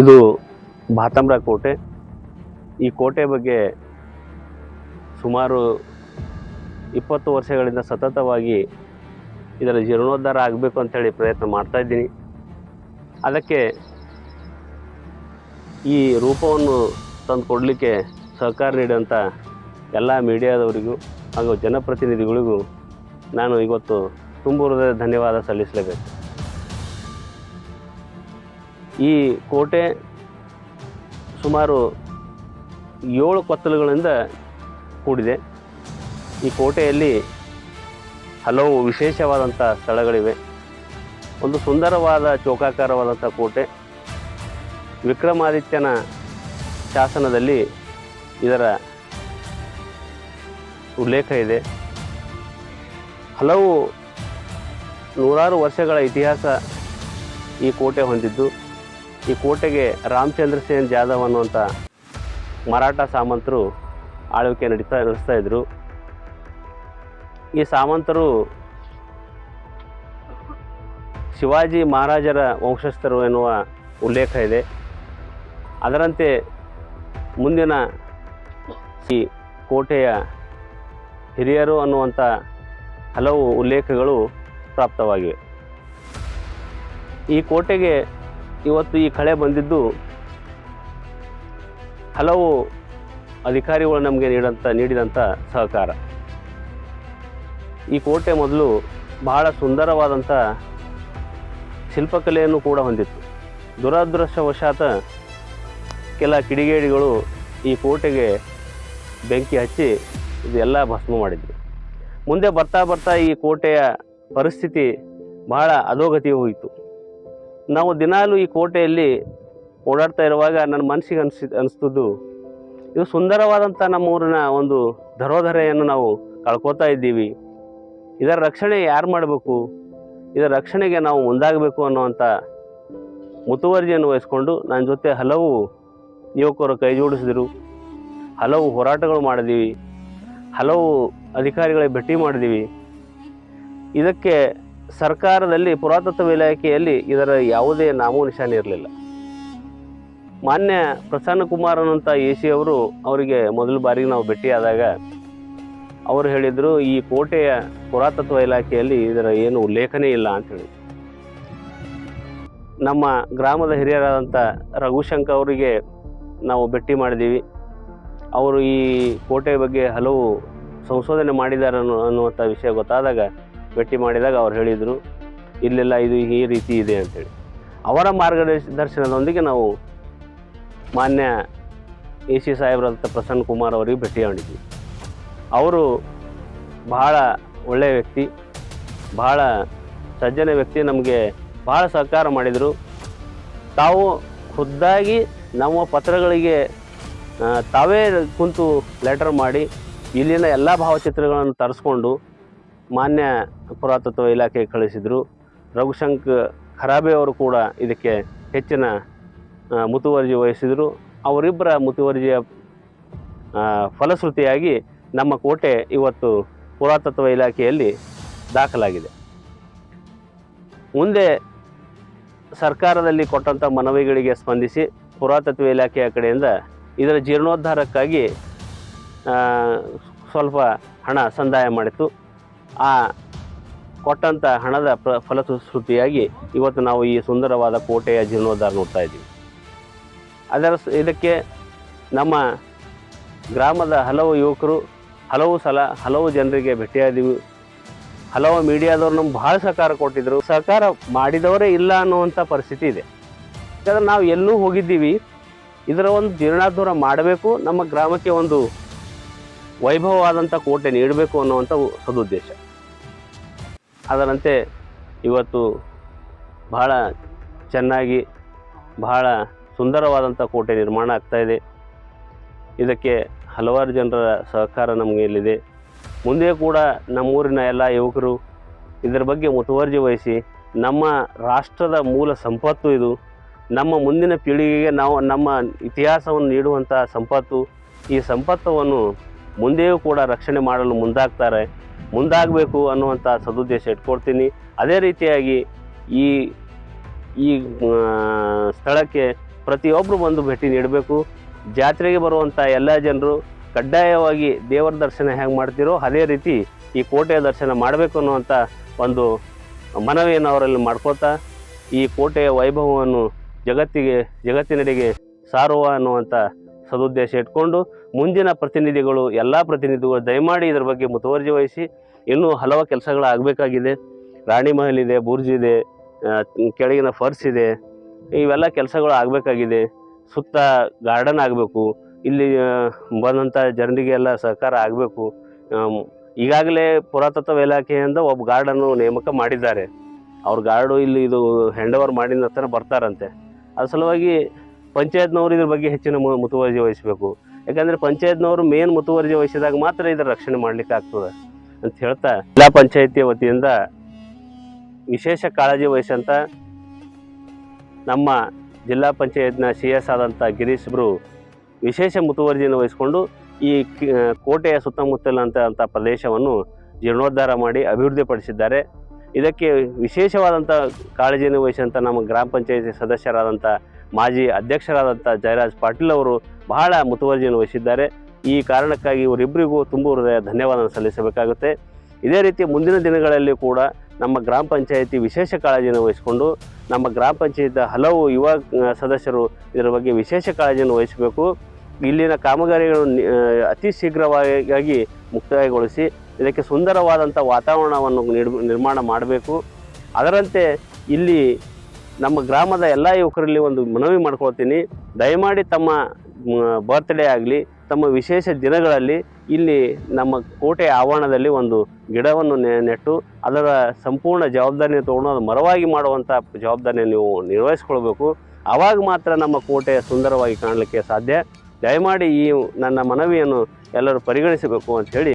ಇದು ಬಾತಂಬ್ರ ಕೋಟೆ. ಈ ಕೋಟೆ ಬಗ್ಗೆ ಸುಮಾರು ಇಪ್ಪತ್ತು ವರ್ಷಗಳಿಂದ ಸತತವಾಗಿ ಇದರ ಜೀರ್ಣೋದ್ಧಾರ ಆಗಬೇಕು ಅಂತೇಳಿ ಪ್ರಯತ್ನ ಮಾಡ್ತಾ ಇದ್ದೀನಿ. ಅದಕ್ಕೆ ಈ ರೂಪವನ್ನು ತಂದು ಕೊಡಲಿಕ್ಕೆ ಸಹಕಾರ ನೀಡಿದಂಥ ಎಲ್ಲ ಮೀಡಿಯಾದವರಿಗೂ ಹಾಗೂ ಜನಪ್ರತಿನಿಧಿಗಳಿಗೂ ನಾನು ಇವತ್ತು ತುಂಬ ಹೃದಯ ಧನ್ಯವಾದ ಸಲ್ಲಿಸಲೇಬೇಕು. ಈ ಕೋಟೆ ಸುಮಾರು ಏಳು ಕೊತ್ತಲುಗಳಿಂದ ಕೂಡಿದೆ. ಈ ಕೋಟೆಯಲ್ಲಿ ಹಲವು ವಿಶೇಷವಾದಂಥ ಸ್ಥಳಗಳಿವೆ. ಒಂದು ಸುಂದರವಾದ ಚೌಕಾಕಾರವಾದಂಥ ಕೋಟೆ. ವಿಕ್ರಮಾದಿತ್ಯನ ಶಾಸನದಲ್ಲಿ ಇದರ ಉಲ್ಲೇಖ ಇದೆ. ಹಲವು ನೂರಾರು ವರ್ಷಗಳ ಇತಿಹಾಸ ಈ ಕೋಟೆ ಹೊಂದಿದ್ದು. ಈ ಕೋಟೆಗೆ ರಾಮಚಂದ್ರ ಸೇನ್ ಜಾಧವ್ ಅನ್ನುವಂಥ ಮರಾಠ ಸಾಮಂತರು ಆಳ್ವಿಕೆ ನಡೀತಾ, ನಡೆಸ್ತಾ ಇದ್ದರು ಈ ಸಾಮಂತರು ಶಿವಾಜಿ ಮಹಾರಾಜರ ವಂಶಸ್ಥರು ಎನ್ನುವ ಉಲ್ಲೇಖ ಇದೆ. ಅದರಂತೆ ಮುಂದಿನ ಈ ಕೋಟೆಯ ಹಿರಿಯರು ಅನ್ನುವಂಥ ಹಲವು ಉಲ್ಲೇಖಗಳು ಪ್ರಾಪ್ತವಾಗಿವೆ. ಈ ಕೋಟೆಗೆ ಇವತ್ತು ಈ ಕಳೆ ಬಂದಿದ್ದು ಹಲವು ಅಧಿಕಾರಿಗಳು ನಮಗೆ ನೀಡಂತ ನೀಡಿದಂಥ ಸಹಕಾರ. ಈ ಕೋಟೆ ಮೊದಲು ಬಹಳ ಸುಂದರವಾದಂಥ ಶಿಲ್ಪಕಲೆಯನ್ನು ಕೂಡ ಹೊಂದಿತ್ತು. ದುರದೃಷ್ಟವಶಾತ ಕೆಲ ಕಿಡಿಗೇಡಿಗಳು ಈ ಕೋಟೆಗೆ ಬೆಂಕಿ ಹಚ್ಚಿ ಇದೆಲ್ಲ ಭಸ್ಮ ಮಾಡಿದ್ವಿ. ಮುಂದೆ ಬರ್ತಾ ಬರ್ತಾ ಈ ಕೋಟೆಯ ಪರಿಸ್ಥಿತಿ ಬಹಳ ಅಧೋಗತಿ ಹೋಯಿತು. ನಾವು ದಿನಾಲೂ ಈ ಕೋಟೆಯಲ್ಲಿ ಓಡಾಡ್ತಾ ಇರುವಾಗ ನನ್ನ ಮನಸ್ಸಿಗೆ ಅನಿಸಿ, ಅನಿಸ್ತದ್ದು, ಇದು ಸುಂದರವಾದಂಥ ನಮ್ಮ ಊರಿನ ಒಂದು ಧರೋಧರೆಯನ್ನು ನಾವು ಕಳ್ಕೊತಾ ಇದ್ದೀವಿ. ಇದರ ರಕ್ಷಣೆ ಯಾರು ಮಾಡಬೇಕು? ಇದರ ರಕ್ಷಣೆಗೆ ನಾವು ಮುಂದಾಗಬೇಕು ಅನ್ನುವಂಥ ಮುತುವರ್ಜಿಯನ್ನು ವಹಿಸ್ಕೊಂಡು ನನ್ನ ಜೊತೆ ಹಲವು ಯುವಕರು ಕೈ ಜೋಡಿಸಿದರು. ಹಲವು ಹೋರಾಟಗಳು ಮಾಡಿದ್ದೀವಿ. ಹಲವು ಅಧಿಕಾರಿಗಳಿಗೆ ಭೇಟಿ ಮಾಡಿದ್ದೀವಿ. ಇದಕ್ಕೆ ಸರ್ಕಾರದಲ್ಲಿ ಪುರಾತತ್ವ ಇಲಾಖೆಯಲ್ಲಿ ಇದರ ಯಾವುದೇ ನಾಮೋ ನಿಶಾನೆ ಇರಲಿಲ್ಲ. ಮಾನ್ಯ ಪ್ರಸನ್ನ ಕುಮಾರ್ ಅನ್ನೋಂಥ ಎ ಸಿ ಅವರು ಅವರಿಗೆ ಮೊದಲ ಬಾರಿಗೆ ನಾವು ಭೇಟಿಯಾದಾಗ ಅವರು ಹೇಳಿದರು, ಈ ಕೋಟೆಯ ಪುರಾತತ್ವ ಇಲಾಖೆಯಲ್ಲಿ ಇದರ ಏನು ಉಲ್ಲೇಖನೇ ಇಲ್ಲ ಅಂತ ಹೇಳಿ. ನಮ್ಮ ಗ್ರಾಮದ ಹಿರಿಯರಾದಂಥ ರಘುಶಂಕ ಅವರಿಗೆ ನಾವು ಭೇಟಿ ಮಾಡಿದ್ದೀವಿ. ಅವರು ಈ ಕೋಟೆ ಬಗ್ಗೆ ಹಲವು ಸಂಶೋಧನೆ ಮಾಡಿದ್ದಾರೆ ಅನ್ನೋ ಅನ್ನುವಂಥ ವಿಷಯ ಗೊತ್ತಾದಾಗ ಭೇಟಿ ಮಾಡಿದಾಗ ಅವ್ರು ಹೇಳಿದರು, ಇಲ್ಲೆಲ್ಲ ಇದು ಈ ರೀತಿ ಇದೆ ಅಂತೇಳಿ. ಅವರ ಮಾರ್ಗದರ್ಶನದೊಂದಿಗೆ ನಾವು ಮಾನ್ಯ ಎ ಸಿ ಸಾಹೇಬ್ರಂಥ ಪ್ರಸನ್ನ ಕುಮಾರ್ ಅವರಿಗೆ ಭೇಟಿ ಮಾಡಿದ್ವಿ. ಅವರು ಬಹಳ ಒಳ್ಳೆಯ ವ್ಯಕ್ತಿ, ಬಹಳ ಸಜ್ಜನ ವ್ಯಕ್ತಿ, ನಮಗೆ ಬಹಳ ಸಹಕಾರ ಮಾಡಿದರು. ತಾವು ಖುದ್ದಾಗಿ ನಮ್ಮ ಪತ್ರಗಳಿಗೆ ತಾವೇ ಕುಂತು ಲೆಟರ್ ಮಾಡಿ, ಇಲ್ಲಿನ ಎಲ್ಲ ಭಾವಚಿತ್ರಗಳನ್ನು ತರಿಸ್ಕೊಂಡು ಮಾನ್ಯ ಪುರಾತತ್ವ ಇಲಾಖೆಗೆ ಕಳಿಸಿದರು. ರಘುಶಂಕ್ ಖರಾಬೆ ಅವರು ಕೂಡ ಇದಕ್ಕೆ ಹೆಚ್ಚಿನ ಮುತುವರ್ಜಿ ವಹಿಸಿದರು. ಅವರಿಬ್ಬರ ಮುತುವರ್ಜಿಯ ಫಲಶ್ರುತಿಯಾಗಿ ನಮ್ಮ ಕೋಟೆ ಇವತ್ತು ಪುರಾತತ್ವ ಇಲಾಖೆಯಲ್ಲಿ ದಾಖಲಾಗಿದೆ. ಮುಂದೆ ಸರ್ಕಾರದಲ್ಲಿ ಕೊಟ್ಟಂಥ ಮನವಿಗಳಿಗೆ ಸ್ಪಂದಿಸಿ ಪುರಾತತ್ವ ಇಲಾಖೆಯ ಕಡೆಯಿಂದ ಇದರ ಜೀರ್ಣೋದ್ಧಾರಕ್ಕಾಗಿ ಸ್ವಲ್ಪ ಹಣ ಸಂದಾಯ ಮಾಡಿತ್ತು. ಆ ಕೊಟ್ಟಂಥ ಹಣದ ಪ್ರ ಫಲಶ್ರುತಿಯಾಗಿ ಇವತ್ತು ನಾವು ಈ ಸುಂದರವಾದ ಕೋಟೆಯ ಜೀರ್ಣೋದ್ಧಾರ ನೋಡ್ತಾ ಇದ್ದೀವಿ. ಅದರ ಇದಕ್ಕೆ ನಮ್ಮ ಗ್ರಾಮದ ಹಲವು ಯುವಕರು ಹಲವು ಸಲ ಹಲವು ಜನರಿಗೆ ಭೇಟಿಯಾದೀವಿ. ಹಲವು ಮೀಡಿಯಾದವ್ರು ನಮ್ಗೆ ಭಾಳ ಸಹಕಾರ ಕೊಟ್ಟಿದ್ದರು ಸಹಕಾರ ಮಾಡಿದವರೇ ಇಲ್ಲ ಅನ್ನುವಂಥ ಪರಿಸ್ಥಿತಿ ಇದೆ. ಯಾಕಂದ್ರೆ ನಾವು ಎಲ್ಲೂ ಹೋಗಿದ್ದೀವಿ. ಇದರ ಒಂದು ಜೀರ್ಣೋದ್ಧಾರ ಮಾಡಬೇಕು. ನಮ್ಮ ಗ್ರಾಮಕ್ಕೆ ಒಂದು ವೈಭವವಾದಂಥ ಕೋಟೆ ನೀಡಬೇಕು ಅನ್ನುವಂಥ ಸದುದ್ದೇಶ. ಅದರಂತೆ ಇವತ್ತು ಬಹಳ ಚೆನ್ನಾಗಿ, ಬಹಳ ಸುಂದರವಾದಂಥ ಕೋಟೆ ನಿರ್ಮಾಣ ಆಗ್ತಾ ಇದೆ. ಇದಕ್ಕೆ ಹಲವಾರು ಜನರ ಸಹಕಾರ ನಮಗೆ ಇಲ್ಲಿದೆ. ಮುಂದೆ ಕೂಡ ನಮ್ಮೂರಿನ ಎಲ್ಲ ಯುವಕರು ಇದರ ಬಗ್ಗೆ ಮುತುವರ್ಜಿ ವಹಿಸಿ, ನಮ್ಮ ರಾಷ್ಟ್ರದ ಮೂಲ ಸಂಪತ್ತು ಇದು. ನಮ್ಮ ಮುಂದಿನ ಪೀಳಿಗೆಗೆ ನಾವು, ನಮ್ಮ ಇತಿಹಾಸವನ್ನು ನೀಡುವಂಥ ಸಂಪತ್ತು. ಈ ಸಂಪತ್ತವನ್ನು ಮುಂದೆಯೂ ಕೂಡ ರಕ್ಷಣೆ ಮಾಡಲು ಮುಂದಾಗ್ತಾರೆ. ಮುಂದಾಗಬೇಕು ಅನ್ನುವಂಥ ಸದುದ್ದೇಶ ಇಟ್ಕೊಡ್ತೀನಿ. ಅದೇ ರೀತಿಯಾಗಿ ಈ ಈ ಸ್ಥಳಕ್ಕೆ ಪ್ರತಿಯೊಬ್ಬರು ಬಂದು ಭೇಟಿ ನೀಡಬೇಕು. ಜಾತ್ರೆಗೆ ಬರುವಂಥ ಎಲ್ಲ ಜನರು ಕಡ್ಡಾಯವಾಗಿ ದೇವರ ದರ್ಶನ ಹೇಗೆ ಮಾಡ್ತೀರೋ ಅದೇ ರೀತಿ ಈ ಕೋಟೆಯ ದರ್ಶನ ಮಾಡಬೇಕು ಅನ್ನುವಂಥ ಒಂದು ಮನವಿಯನ್ನು ಅವರಲ್ಲಿ ಮಾಡ್ಕೋತಾ ಈ ಕೋಟೆಯ ವೈಭವವನ್ನು ಜಗತ್ತಿಗೆ, ಜಗತ್ತಿನೆಡೆಗೆ ಸಾರುವ ಅನ್ನುವಂಥ ಸದುದ್ದೇಶ ಇಟ್ಕೊಂಡು ಮುಂದಿನ ಪ್ರತಿನಿಧಿಗಳು, ಎಲ್ಲ ಪ್ರತಿನಿಧಿಗಳು ದಯಮಾಡಿ ಇದರ ಬಗ್ಗೆ ಮುತುವರ್ಜಿ ವಹಿಸಿ. ಇನ್ನೂ ಹಲವು ಕೆಲಸಗಳು ಆಗಬೇಕಾಗಿದೆ ರಾಣಿ ಮಹಲ್ ಇದೆ, ಬುರ್ಜ್ ಇದೆ ಕೆಳಗಿನ ಫರ್ಸ್ ಇದೆ. ಇವೆಲ್ಲ ಕೆಲಸಗಳು ಆಗಬೇಕಾಗಿದೆ. ಸುತ್ತ ಗಾರ್ಡನ್ ಆಗಬೇಕು. ಇಲ್ಲಿ ಬಂದಂಥ ಜನರಿಗೆಲ್ಲ ಸಹಕಾರ ಆಗಬೇಕು. ಈಗಾಗಲೇ ಪುರಾತತ್ವ ಇಲಾಖೆಯಿಂದ ಒಬ್ಬ ಗಾರ್ಡನ್ನು ನೇಮಕ ಮಾಡಿದ್ದಾರೆ. ಅವ್ರ ಗಾರ್ಡು ಇಲ್ಲಿ ಇದು ಹ್ಯಾಂಡ್ ಓವರ್ ಮಾಡಿದ ನಂತರ ಬರ್ತಾರಂತೆ. ಅದ್ರ ಸಲುವಾಗಿ ಪಂಚಾಯತ್ನವರು ಇದ್ರ ಬಗ್ಗೆ ಹೆಚ್ಚಿನ ಮುತುವರ್ಜಿ ವಹಿಸಬೇಕು. ಯಾಕಂದರೆ ಪಂಚಾಯತ್ನವರು ಮೇನ್ ಮುತುವರ್ಜಿ ವಹಿಸಿದಾಗ ಮಾತ್ರ ಇದರ ರಕ್ಷಣೆ ಮಾಡ್ಲಿಕ್ಕೆ ಆಗ್ತದೆ ಅಂತ ಹೇಳ್ತಾ ಜಿಲ್ಲಾ ಪಂಚಾಯತಿಯ ವತಿಯಿಂದ ವಿಶೇಷ ಕಾಳಜಿ ವಹಿಸಂತ ನಮ್ಮ ಜಿಲ್ಲಾ ಪಂಚಾಯತ್ನ ಸಿ ಎಸ್ ಆದಂಥ ಗಿರೀಶ್ ಬ್ರು ವಿಶೇಷ ಮುತುವರ್ಜಿಯನ್ನು ವಹಿಸಿಕೊಂಡು ಈ ಕೋಟೆಯ ಸುತ್ತಮುತ್ತಲಿನಂಥ ಅಂಥ ಪ್ರದೇಶವನ್ನು ಜೀರ್ಣೋದ್ಧಾರ ಮಾಡಿ ಅಭಿವೃದ್ಧಿಪಡಿಸಿದ್ದಾರೆ. ಇದಕ್ಕೆ ವಿಶೇಷವಾದಂಥ ಕಾಳಜಿಯನ್ನು ವಹಿಸಿದಂಥ ನಮ್ಮ ಗ್ರಾಮ ಪಂಚಾಯತಿ ಸದಸ್ಯರಾದಂಥ ಮಾಜಿ ಅಧ್ಯಕ್ಷರಾದಂಥ ಜಯರಾಜ್ ಪಾಟೀಲ್ ಅವರು ಬಹಳ ಮುತುವರ್ಜಿಯನ್ನು ವಹಿಸಿದ್ದಾರೆ. ಈ ಕಾರಣಕ್ಕಾಗಿ ಇವರಿಬ್ಬರಿಗೂ ತುಂಬ ಹೃದಯ ಧನ್ಯವಾದ ಸಲ್ಲಿಸಬೇಕಾಗುತ್ತೆ. ಇದೇ ರೀತಿ ಮುಂದಿನ ದಿನಗಳಲ್ಲಿ ಕೂಡ ನಮ್ಮ ಗ್ರಾಮ ಪಂಚಾಯಿತಿ ವಿಶೇಷ ಕಾಳಜಿಯನ್ನು ವಹಿಸಿಕೊಂಡು ನಮ್ಮ ಗ್ರಾಮ ಪಂಚಾಯತ್ ಹಲವು ಯುವ ಸದಸ್ಯರು ಇದರ ಬಗ್ಗೆ ವಿಶೇಷ ಕಾಳಜಿಯನ್ನು ವಹಿಸಬೇಕು. ಇಲ್ಲಿನ ಕಾಮಗಾರಿಗಳು ನಿ- ಆ, ಅತಿ ಶೀಘ್ರವಾಗಿ ಮುಕ್ತಾಯಗೊಳಿಸಿ ಇದಕ್ಕೆ ಸುಂದರವಾದಂಥ ವಾತಾವರಣವನ್ನು ನಿರ್ಮಾಣ ಮಾಡಬೇಕು. ಅದರಂತೆ ಇಲ್ಲಿ ನಮ್ಮ ಗ್ರಾಮದ ಎಲ್ಲ ಯುವಕರಲ್ಲಿ ಒಂದು ಮನವಿ ಮಾಡ್ಕೊಳ್ತೀನಿ. ದಯಮಾಡಿ ತಮ್ಮ ಬರ್ತ್ಡೇ ಆಗಲಿ, ತಮ್ಮ ವಿಶೇಷ ದಿನಗಳಲ್ಲಿ ಇಲ್ಲಿ ನಮ್ಮ ಕೋಟೆ ಆವರಣದಲ್ಲಿ ಒಂದು ಗಿಡವನ್ನು ನೆಟ್ಟು ಅದರ ಸಂಪೂರ್ಣ ಜವಾಬ್ದಾರಿಯನ್ನು ತಗೊಂಡು ಅದು ಮರವಾಗಿ ಮಾಡುವಂಥ ಜವಾಬ್ದಾರಿಯನ್ನು ನೀವು ನಿರ್ವಹಿಸ್ಕೊಳ್ಬೇಕು. ಆವಾಗ ಮಾತ್ರ ನಮ್ಮ ಕೋಟೆ ಸುಂದರವಾಗಿ ಕಾಣಲಿಕ್ಕೆ ಸಾಧ್ಯ. ದಯಮಾಡಿ ಈ ನನ್ನ ಮನವಿಯನ್ನು ಎಲ್ಲರೂ ಪರಿಗಣಿಸಬೇಕು ಅಂತ ಹೇಳಿ